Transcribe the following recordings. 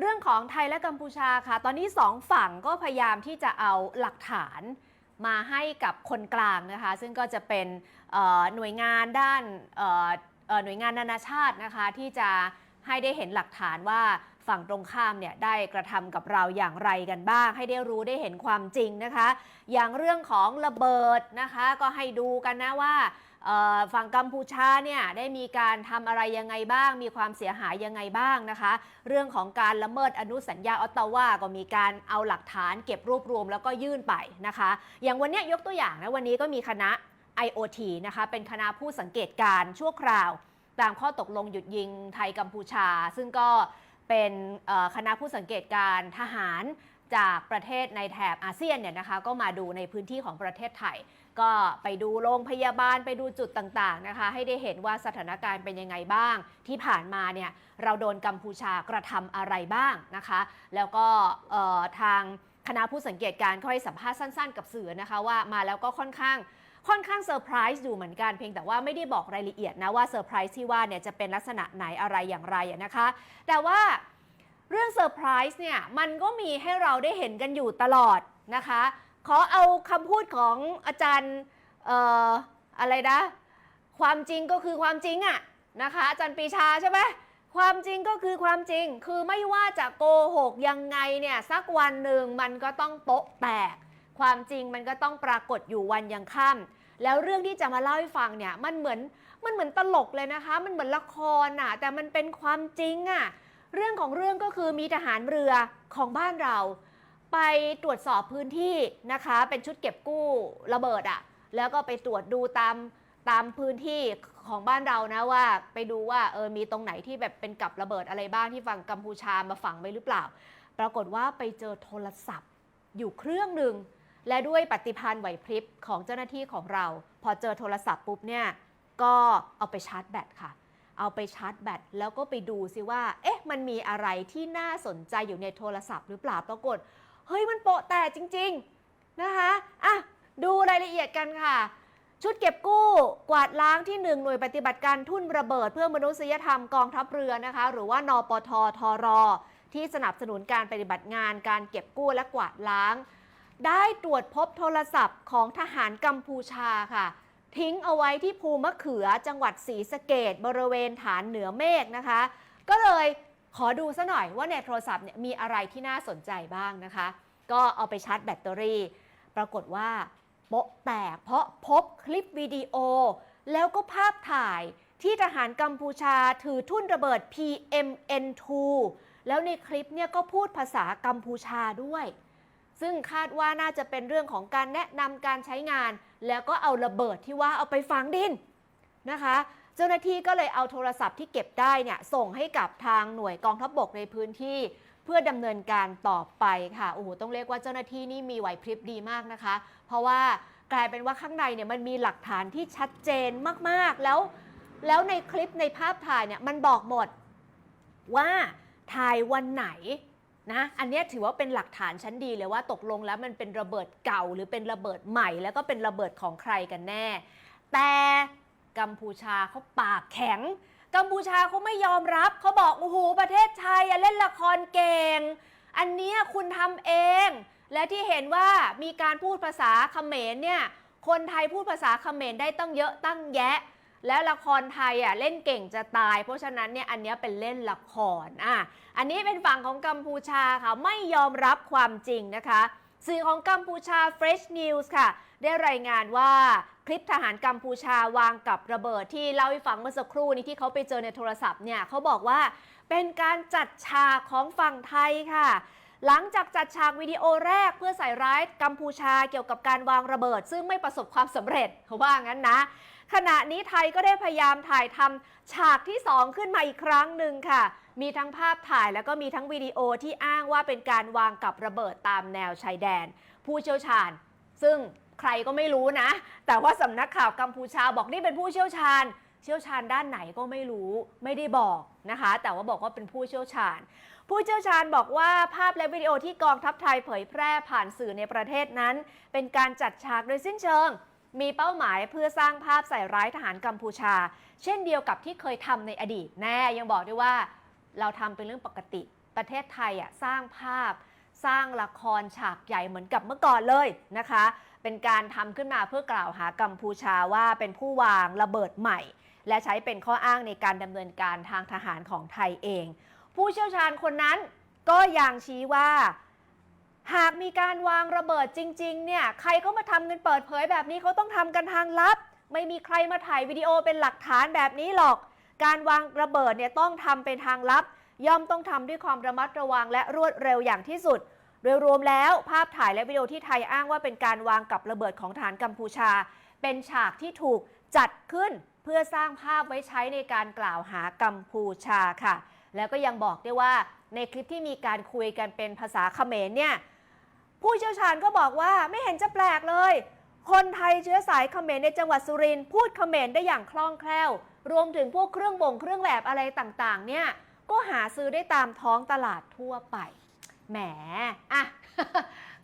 เรื่องของไทยและกัมพูชาค่ะ ตอนนี้สองฝั่งก็พยายามที่จะเอาหลักฐานมาให้กับคนกลางนะคะ ซึ่งก็จะเป็นหน่วยงานด้านหน่วยงานนานาชาตินะคะ ที่จะให้ได้เห็นหลักฐานว่าฝั่งตรงข้ามเนี่ยได้กระทำกับเราอย่างไรกันบ้าง ให้ได้รู้ได้เห็นความจริงนะคะ อย่างเรื่องของระเบิดนะคะ ก็ให้ดูกันนะว่า ฝั่งกัมพูชาเนี่ยได้มีการทำอะไรยังไงบ้าง มีความเสียหายยังไงบ้างนะคะ เรื่องของการละเมิดอนุสัญญาออตตาวาก็มีการเอาหลักฐานเก็บรวบรวมแล้วก็ยื่นไปนะคะ อย่างวันนี้ยกตัวอย่างนะวันนี้ก็มีคณะ IOT นะคะเป็นคณะผู้สังเกตการณ์ชั่วคราว ตามข้อตกลงหยุดยิงไทยกัมพูชา ซึ่งก็เป็นคณะผู้สังเกตการณ์ทหาร จากประเทศในแถบอาเซียนเนี่ยนะคะก็มาดูในพื้นที่ของประเทศไทย ก็ไปดูโรงพยาบาลไปดูจุดต่างๆนะคะ ให้ได้เห็นว่าสถานการณ์เป็นยังไงบ้าง ที่ผ่านมาเนี่ยเราโดนกัมพูชากระทำอะไรบ้างนะคะ แล้วก็ทางคณะผู้สังเกตการณ์ก็ให้สัมภาษณ์สั้นๆ กับสื่อนะคะว่ามาแล้วก็ค่อนข้างค่อนข้างเซอร์ไพรส์อยู่เหมือนกันเพียงแต่ว่าไม่ได้บอกรายละเอียดนะว่าเซอร์ไพรส์ที่ว่าเนี่ยจะเป็นลักษณะไหนอะไรอย่างไรนะคะ แต่ว่า เรื่องเซอร์ไพรส์เนี่ยมันก็มีให้เราได้เห็นกันอยู่ตลอดนะคะ ขอเอาคำพูดของอาจารย์เอ่ออะไรนะ ความจริงก็คือความจริงอะนะคะอาจารย์ปีชาใช่ไหมความจริงก็คือความจริง คือไม่ว่าจะโกหกยังไงเนี่ยสักวันหนึ่งมันก็ต้องโป๊ะแตก ความจริงมันก็ต้องปรากฏอยู่วันยังค่ำแล้วเรื่องที่จะมาเล่าให้ฟังเนี่ยมันเหมือนมันเหมือนตลกเลยนะคะ มันเหมือนละครน่ะแต่มันเป็นความจริงอะ เรื่องของเรื่องก็คือมีทหารเรือของบ้านเรา ไปตรวจสอบพื้นที่นะคะ เป็นชุดเก็บกู้ระเบิดอะแล้วก็ไปตรวจดูตามตามพื้นที่ของบ้านเรานะว่า ไปดูว่าเออมีตรงไหนที่แบบเป็นกับระเบิดอะไรบ้างที่ฝั่งกัมพูชามาฝังไว้หรือเปล่า ปรากฏว่าไปเจอโทรศัพท์อยู่เครื่องหนึ่งและด้วยปฏิพันธ์ไหวพริบของเจ้าหน้าที่ของเรา พอเจอโทรศัพท์ปุ๊บเนี่ยก็เอาไปชาร์จแบตค่ะ เอาไปชาร์จแบตแล้วก็ไปดูซิว่า เอ๊ะ มันมีอะไรที่น่าสนใจอยู่ในโทรศัพท์หรือเปล่าปรากฏ เฮ้ยมันโปะแต่จริง ๆ นะคะอะดูรายละเอียดกันค่ะ ชุดเก็บกู้กวาดล้างที่หนึ่งหน่วยปฏิบัติการทุ่นระเบิดเพื่อมนุษยธรรมกองทัพเรือนะคะ หรือว่านปททร ที่สนับสนุนการปฏิบัติงานการเก็บกู้และกวาดล้าง ได้ตรวจพบโทรศัพท์ของทหารกัมพูชาค่ะ ทิ้งเอาไว้ที่ภูมะเขือจังหวัดศรีสะเกดบริเวณฐานเหนือเมฆนะคะ ก็เลยขอดูซะหน่อยว่าในโทรศัพท์เนี่ยมีอะไรที่น่าสนใจบ้างนะคะ ก็เอาไปชาร์จแบตเตอรี่ ปรากฏว่าโป๊ะแตกเพราะพบคลิปวิดีโอ แล้วก็ภาพถ่ายที่ทหารกัมพูชาถือทุ่นระเบิด PMN2 แล้วในคลิปเนี่ยก็พูดภาษากัมพูชาด้วย ซึ่งคาดว่าน่าจะเป็นเรื่องของการแนะนำการใช้งาน แล้วก็เอาระเบิดที่ว่าเอาไปฝังดินนะคะ เจ้าหน้าที่ก็เลยเอาโทรศัพท์ที่เก็บได้เนี่ยส่งให้กับทางหน่วยกองทัพบบกในพื้นที่ เพื่อดำเนินการต่อไปค่ะโอ้โหต้องเรียกว่าเจ้าหน้าที่นี่มีไหวพริบดีมากนะคะ เพราะว่ากลายเป็นว่าข้างในเนี่ยมันมีหลักฐานที่ชัดเจนมากๆแล้ว แล้วในคลิปในภาพถ่ายเนี่ยมันบอกหมดว่าถ่ายวันไหน นะอันนี้ถือว่าเป็นหลักฐานชั้นดีเลยว่าตกลงแล้วมันเป็นระเบิดเก่าหรือเป็นระเบิดใหม่ แล้วก็เป็นระเบิดของใครกันแน่ แต่กัมพูชาเขาปากแข็ง กัมพูชาเขาไม่ยอมรับเขาบอกโอ้โหประเทศไทยเล่นละครเก่ง อันนี้คุณทำเอง และที่เห็นว่ามีการพูดภาษาเขมรเนี่ยคนไทยพูดภาษาเขมรได้ตั้งเยอะตั้งแยะ แล้วละครไทยอะเล่นเก่งจะตาย เพราะฉะนั้นเนี่ยอันนี้เป็นเล่นละครอะอันนี้เป็นฝั่งของกัมพูชาค่ะไม่ยอมรับความจริงนะคะ สื่อของกัมพูชา Fresh News ค่ะ ได้รายงานว่าคลิปทหารกัมพูชาวางกับระเบิดที่เล่าให้ฟังเมื่อสักครู่นี้ที่เขาไปเจอในโทรศัพท์เนี่ยเขาบอกว่าเป็นการจัดฉากของฝั่งไทยค่ะหลังจากจัดฉากวิดีโอแรกเพื่อใส่ร้ายกัมพูชาเกี่ยวกับการวางระเบิด ซึ่งไม่ประสบความสำเร็จเขาว่างั้นนะ ขณะนี้ไทยก็ได้พยายามถ่ายทำฉากที่ 2 ขึ้นมาอีกครั้งหนึ่งค่ะ มีทั้งภาพถ่ายแล้วก็มีทั้งวิดีโอที่อ้างว่าเป็นการวางกับระเบิดตามแนวชายแดน ผู้เชี่ยวชาญ ซึ่งใครก็ไม่รู้นะ แต่ว่าสำนักข่าวกัมพูชาบอกนี่เป็นผู้เชี่ยวชาญ เชี่ยวชาญด้านไหนก็ไม่รู้ไม่ได้บอกนะคะ แต่ว่าบอกว่าเป็นผู้เชี่ยวชาญ ผู้เชี่ยวชาญบอกว่าภาพและวิดีโอที่กองทัพไทยเผยแพร่ผ่านสื่อในประเทศนั้น เป็นการจัดฉากโดยสิ้นเชิง มีเป้าหมายเพื่อสร้างภาพใส่ร้ายทหารกัมพูชา เช่นเดียวกับที่เคยทำในอดีตแน่ยังบอกด้วยว่า เราทำเป็นเรื่องปกติ ประเทศไทยอะสร้างภาพ สร้างละครฉากใหญ่เหมือนกับเมื่อก่อนเลยนะคะ เป็นการทำขึ้นมาเพื่อกล่าวหากัมพูชาว่าเป็นผู้วางระเบิดใหม่ และใช้เป็นข้ออ้างในการดำเนินการทางทหารของไทยเอง ผู้เชี่ยวชาญคนนั้นก็ยังชี้ว่า หากมีการวางระเบิดจริงๆ เนี่ย ใครเขามาทำกันเปิดเผยแบบนี้เขาต้องทำกันทางลับ ไม่มีใครมาถ่ายวิดีโอเป็นหลักฐานแบบนี้หรอก การวางระเบิดเนี่ยต้องทำเป็นทางลับ ย่อมต้องทำด้วยความระมัดระวังและรวดเร็วอย่างที่สุด โดยรวมแล้วภาพถ่ายและวิดีโอที่ไทยอ้างว่าเป็นการวางกับระเบิดของฐานกัมพูชา เป็นฉากที่ถูกจัดขึ้นเพื่อสร้างภาพไว้ใช้ในการกล่าวหากัมพูชาค่ะ แล้วก็ยังบอกด้วยว่าในคลิปที่มีการคุยกันเป็นภาษาเขมรเนี่ย ผู้เชี่ยวชาญก็บอกว่าไม่เห็นจะแปลกเลย คนไทยเชื้อสายเขมรในจังหวัดสุรินทร์พูดเขมรได้อย่างคล่องแคล่ว รวมถึงพวกเครื่องบ่งเครื่องแบบอะไรต่างๆ เนี่ย ก็หาซื้อได้ตามท้องตลาดทั่วไป แหม อะ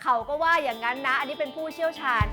เขาก็ว่าอย่างนั้นนะ อันนี้เป็นผู้เชี่ยวชาญ